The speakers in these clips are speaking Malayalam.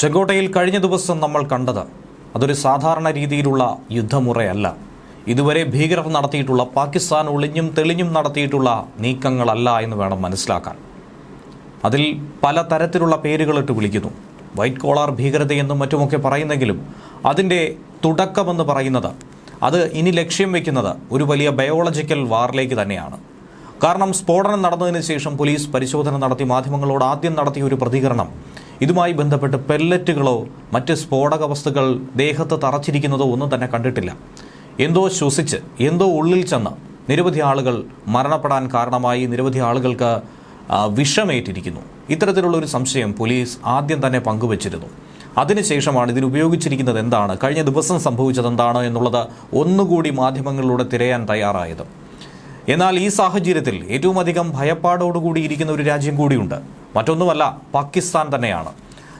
ചെങ്കോട്ടയിൽ കഴിഞ്ഞ ദിവസം നമ്മൾ കണ്ടത് അതൊരു സാധാരണ രീതിയിലുള്ള യുദ്ധമുറയല്ല. ഇതുവരെ ഭീകരർ നടത്തിയിട്ടുള്ള പാകിസ്ഥാൻ ഒളിഞ്ഞും തെളിഞ്ഞും നടത്തിയിട്ടുള്ള നീക്കങ്ങളല്ല എന്ന് വേണം മനസ്സിലാക്കാൻ. അതിൽ പല തരത്തിലുള്ള പേരുകളിട്ട് വിളിക്കുന്നു. വൈറ്റ് കോളാർ ഭീകരതയെന്നും മറ്റുമൊക്കെ പറയുന്നെങ്കിലും അതിന്റെ തുടക്കമെന്ന് പറയുന്നത് അത് ഇനി ലക്ഷ്യം വയ്ക്കുന്നത് ഒരു വലിയ ബയോളജിക്കൽ വാറിലേക്ക് തന്നെയാണ്. കാരണം സ്ഫോടനം നടന്നതിന് ശേഷം പോലീസ് പരിശോധന നടത്തി മാധ്യമങ്ങളോട് ആദ്യം നടത്തിയ ഒരു പ്രതികരണം ഇതുമായി ബന്ധപ്പെട്ട് പെല്ലറ്റുകളോ മറ്റ് സ്ഫോടക വസ്തുക്കൾ ദേഹത്ത് തറച്ചിരിക്കുന്നതോ ഒന്നും തന്നെ കണ്ടിട്ടില്ല. എന്തോ ശ്വസിച്ച് എന്തോ ഉള്ളിൽ ചെന്ന് നിരവധി ആളുകൾ മരണപ്പെടാൻ കാരണമായി നിരവധി ആളുകൾക്ക് വിഷമേറ്റിരിക്കുന്നു. ഇത്തരത്തിലുള്ള ഒരു സംശയം പോലീസ് ആദ്യം തന്നെ പങ്കുവച്ചിരുന്നു. അതിനുശേഷമാണ് ഇതിനുപയോഗിച്ചിരിക്കുന്നത് എന്താണ് കഴിഞ്ഞ ദിവസം സംഭവിച്ചത് എന്താണ് എന്നുള്ളത് ഒന്നുകൂടി മാധ്യമങ്ങളിലൂടെ തിരയാൻ തയ്യാറായത്. എന്നാൽ ഈ സാഹചര്യത്തിൽ ഏറ്റവും അധികം ഭയപ്പാടോടുകൂടി ഇരിക്കുന്ന ഒരു രാജ്യം കൂടിയുണ്ട്. മറ്റൊന്നുമല്ല പാകിസ്ഥാൻ തന്നെയാണ്.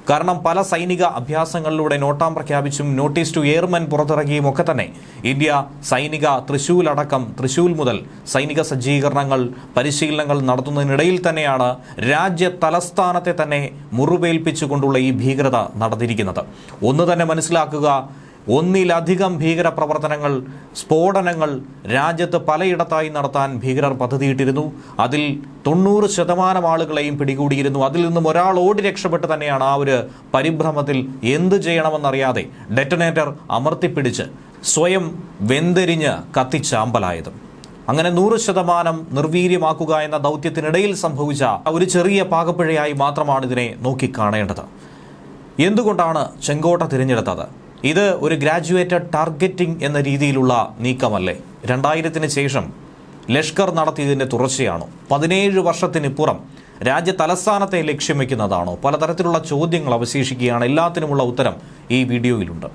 കാരണം പല സൈനിക അഭ്യാസങ്ങളിലൂടെ നോട്ടാം പ്രഖ്യാപിച്ചും നോട്ടീസ് ടു എയർമെൻ പുറത്തിറക്കിയും ഒക്കെ തന്നെ ഇന്ത്യ സൈനിക തൃശൂൽ അടക്കം തൃശൂൽ മുതൽ സൈനിക സജ്ജീകരണങ്ങൾ പരിശീലനങ്ങൾ നടത്തുന്നതിനിടയിൽ തന്നെയാണ് രാജ്യ തലസ്ഥാനത്തെ തന്നെ മുറിവേൽപ്പിച്ചുകൊണ്ടുള്ള ഈ ഭീകരത നടന്നിരിക്കുന്നത്. ഒന്ന് തന്നെ മനസ്സിലാക്കുക ഒന്നിലധികം ഭീകര പ്രവർത്തനങ്ങൾ സ്ഫോടനങ്ങൾ രാജ്യത്ത് പലയിടത്തായി നടത്താൻ ഭീകരർ പദ്ധതിയിട്ടിരുന്നു. അതിൽ തൊണ്ണൂറ് ശതമാനം ആളുകളെയും പിടികൂടിയിരുന്നു. അതിൽ നിന്നും ഒരാൾ ഓടി രക്ഷപ്പെട്ട് തന്നെയാണ് ആ ഒരു പരിഭ്രമത്തിൽ എന്ത് ചെയ്യണമെന്നറിയാതെ ഡെറ്റനേറ്റർ അമർത്തിപ്പിടിച്ച് സ്വയം വെന്തെരിഞ്ഞ് കത്തിച്ചാമ്പലായതും. അങ്ങനെ നൂറ് ശതമാനം നിർവീര്യമാക്കുക എന്ന ദൗത്യത്തിനിടയിൽ സംഭവിച്ച ഒരു ചെറിയ പാകപ്പിഴയായി മാത്രമാണ് ഇതിനെ നോക്കിക്കാണേണ്ടത്. എന്തുകൊണ്ടാണ് ചെങ്കോട്ട തിരഞ്ഞെടുത്തത്? ഇത് ഒരു ഗ്രാജുവേറ്റഡ് ടാർഗറ്റിംഗ് എന്ന രീതിയിലുള്ള നീക്കമല്ലേ? രണ്ടായിരത്തിന് ശേഷം ലഷ്കർ നടത്തിയതിന്റെ തുടർച്ചയാണോ? പതിനേഴ് വർഷത്തിനിപ്പുറം രാജ്യ തലസ്ഥാനത്തെ ലക്ഷ്യം വയ്ക്കുന്നതാണോ? പലതരത്തിലുള്ള ചോദ്യങ്ങൾ അവശേഷിക്കുകയാണ്. എല്ലാത്തിനുമുള്ള ഉത്തരം ഈ വീഡിയോയിലുണ്ട്.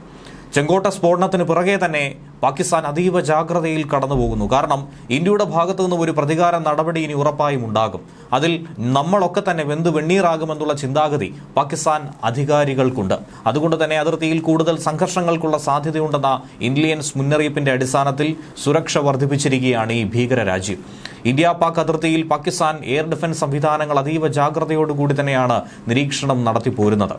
ചെങ്കോട്ട സ്ഫോടനത്തിന് പിറകെ തന്നെ പാകിസ്ഥാൻ അതീവ ജാഗ്രതയിൽ കടന്നുപോകുന്നു. കാരണം ഇന്ത്യയുടെ ഭാഗത്തു നിന്നും ഒരു പ്രതികാര നടപടി ഇനി ഉറപ്പായും ഉണ്ടാകും. അതിൽ നമ്മളൊക്കെ തന്നെ വെന്ത് വെണ്ണീറാകുമെന്നുള്ള ചിന്താഗതി പാകിസ്ഥാൻ അധികാരികൾക്കുണ്ട്. അതുകൊണ്ട് തന്നെ അതിർത്തിയിൽ കൂടുതൽ സംഘർഷങ്ങൾക്കുള്ള സാധ്യതയുണ്ടെന്ന ഇന്ത്യൻസ് മുന്നറിയിപ്പിന്റെ അടിസ്ഥാനത്തിൽ സുരക്ഷ വർദ്ധിപ്പിച്ചിരിക്കുകയാണ് ഈ ഭീകര രാജ്യം ഇന്ത്യ പാക് അതിർത്തിയിൽ പാകിസ്ഥാൻ എയർ ഡിഫൻസ് സംവിധാനങ്ങൾ അതീവ ജാഗ്രതയോടുകൂടി തന്നെയാണ് നിരീക്ഷണം നടത്തിപ്പോരുന്നത്.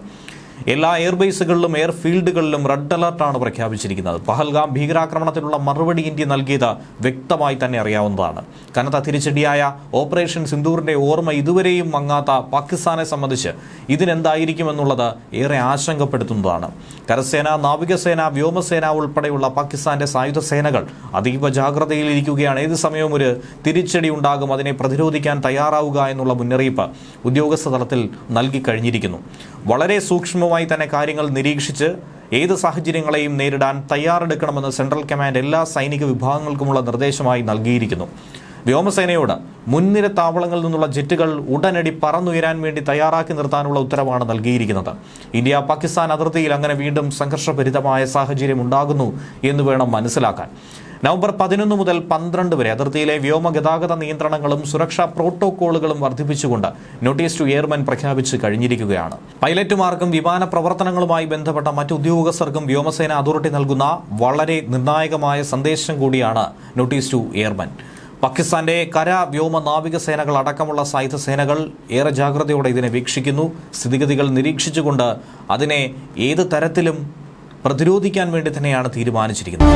എല്ലാ എയർബേസുകളിലും എയർ ഫീൽഡുകളിലും റെഡ് അലർട്ടാണ് പ്രഖ്യാപിച്ചിരിക്കുന്നത്. പഹൽഗാം ഭീകരാക്രമണത്തിനുള്ള മറുപടി ഇന്ത്യ നൽകിയത് വ്യക്തമായി തന്നെ അറിയാവുന്നതാണ്. കനത്ത തിരിച്ചടിയായ ഓപ്പറേഷൻ സിന്ധൂറിന്റെ ഓർമ്മ ഇതുവരെയും മങ്ങാത്ത പാകിസ്ഥാനെ സംബന്ധിച്ച് ഇതിനെന്തായിരിക്കുമെന്നുള്ളത് ഏറെ ആശങ്കപ്പെടുത്തുന്നതാണ്. കരസേന നാവികസേന വ്യോമസേന ഉൾപ്പെടെയുള്ള പാകിസ്ഥാന്റെ സായുധ സേനകൾ അതീവ ജാഗ്രതയിലിരിക്കുകയാണ് ഏത് സമയവും ഒരു തിരിച്ചടി ഉണ്ടാകും. അതിനെ പ്രതിരോധിക്കാൻ തയ്യാറാവുക എന്നുള്ള മുന്നറിയിപ്പ് ഉദ്യോഗസ്ഥ തലത്തിൽ നൽകി കഴിഞ്ഞിരിക്കുന്നു. വളരെ സൂക്ഷ്മമായി തന്നെ കാര്യങ്ങൾ നിരീക്ഷിച്ച് ഏത് സാഹചര്യങ്ങളെയും നേരിടാൻ തയ്യാറെടുക്കണമെന്ന് സെൻട്രൽ കമാൻഡ് എല്ലാ സൈനിക വിഭാഗങ്ങൾക്കുമുള്ള നിർദ്ദേശമായി നൽകിയിരിക്കുന്നു. വ്യോമസേനയോട് മുൻനിര താവളങ്ങളിൽ നിന്നുള്ള ജെറ്റുകൾ ഉടനടി പറന്നുയരാൻ വേണ്ടി തയ്യാറാക്കി നിർത്താനുള്ള ഉത്തരവാണ് നൽകിയിരിക്കുന്നത്. ഇന്ത്യ പാകിസ്ഥാൻ അതിർത്തിയിൽ അങ്ങനെ വീണ്ടും സംഘർഷഭരിതമായ സാഹചര്യം ഉണ്ടാകുന്നു എന്ന് വേണം മനസ്സിലാക്കാൻ. നവംബർ പതിനൊന്ന് മുതൽ പന്ത്രണ്ട് വരെ അതിർത്തിയിലെ വ്യോമ ഗതാഗത നിയന്ത്രണങ്ങളും സുരക്ഷാ പ്രോട്ടോകോളുകളും വർദ്ധിപ്പിച്ചുകൊണ്ട് നോട്ടീസ് ടു എയർമെൻ പ്രഖ്യാപിച്ച് കഴിഞ്ഞിരിക്കുകയാണ്. പൈലറ്റുമാർക്കും വിമാന പ്രവർത്തനങ്ങളുമായി ബന്ധപ്പെട്ട മറ്റ് ഉദ്യോഗസ്ഥർക്കും വ്യോമസേന അതോറിറ്റി നൽകുന്ന വളരെ നിർണായകമായ സന്ദേശം കൂടിയാണ് നോട്ടീസ് ടു എയർമെൻ. പാകിസ്ഥാന്റെ കര വ്യോമ നാവിക സേനകൾ അടക്കമുള്ള സായുധ സേനകൾ ഏറെ ജാഗ്രതയോടെ ഇതിനെ വീക്ഷിക്കുന്നു. സ്ഥിതിഗതികൾ നിരീക്ഷിച്ചുകൊണ്ട് അതിനെ ഏത് തരത്തിലും പ്രതിരോധിക്കാൻ വേണ്ടി തന്നെയാണ് തീരുമാനിച്ചിരിക്കുന്നത്.